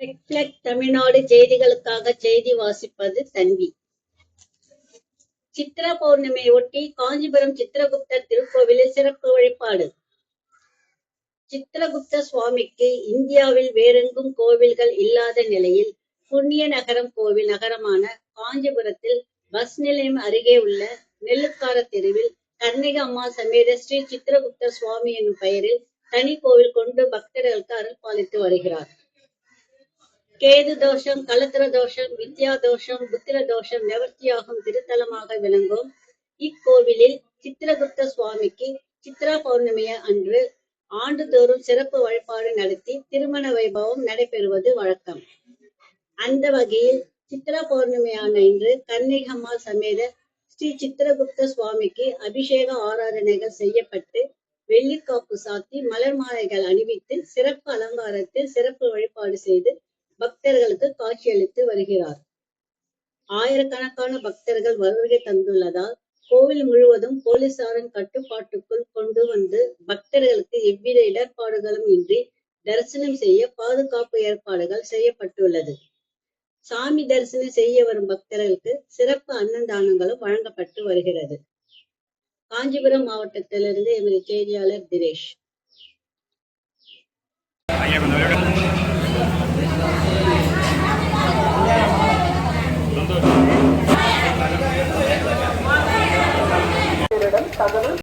தமிழ்நாடு செய்திகளுக்காக செய்தி வாசிப்பது தன்வி சித்திர பௌர்ணமியை ஒட்டி காஞ்சிபுரம் சித்திரகுப்தர் திருக்கோவிலில் சிறப்பு வழிபாடு. சித்திரகுப்த சுவாமிக்கு இந்தியாவில் வேறெங்கும் கோவில்கள் இல்லாத நிலையில் புண்ணிய நகரம் கோவில் நகரமான காஞ்சிபுரத்தில் பஸ் நிலையம் அருகே உள்ள நெல்லுக்கார தெருவில் கர்ணிக அம்மா சமேத ஸ்ரீ சித்திரகுப்த சுவாமி என்னும் பெயரில் தனி கோவில் கொண்டு பக்தர்களுக்கு அருள் பாலித்து வருகிறார். கேது தோஷம் கலத்திர தோஷம் வித்யா தோஷம் புத்திர தோஷம் நிவர்த்தியாகும் திருத்தலமாக விளங்கும். இக்கோவிலில் சித்திரகுப்த சுவாமிக்கு சித்ரா பௌர்ணமி அன்று ஆண்டுதோறும் சிறப்பு வழிபாடு நடத்தி திருமண வைபவம் நடைபெறுவது வழக்கம். அந்த வகையில் சித்ரா பௌர்ணமியான இன்று கன்னிகம்மாள் சமேத ஸ்ரீ சித்திரகுப்த சுவாமிக்கு அபிஷேக ஆராதனைகள் செய்யப்பட்டு வெள்ளிக்காப்பு சாத்தி மலர் மாலைகள் அணிவித்து சிறப்பு அலங்காரத்தில் சிறப்பு வழிபாடு செய்து பக்தர்களுக்கு காட்சியளித்து வருகிறார். ஆயிரக்கணக்கான பக்தர்கள் வருகை தந்துள்ளதால் கோவில் முழுவதும் போலீசாரின் கட்டுப்பாட்டுக்குள் கொண்டு வந்து பக்தர்களுக்கு எவ்வித இடர்பாடுகளும் இன்றி தரிசனம் செய்ய பாதுகாப்பு ஏற்பாடுகள் செய்யப்பட்டுள்ளது. சாமி தரிசனம் செய்ய வரும் பக்தர்களுக்கு சிறப்பு அன்னதானங்களும் வழங்கப்பட்டு வருகிறது. காஞ்சிபுரம் மாவட்டத்திலிருந்து எமது செய்தியாளர் தினேஷ். ಆದರೂ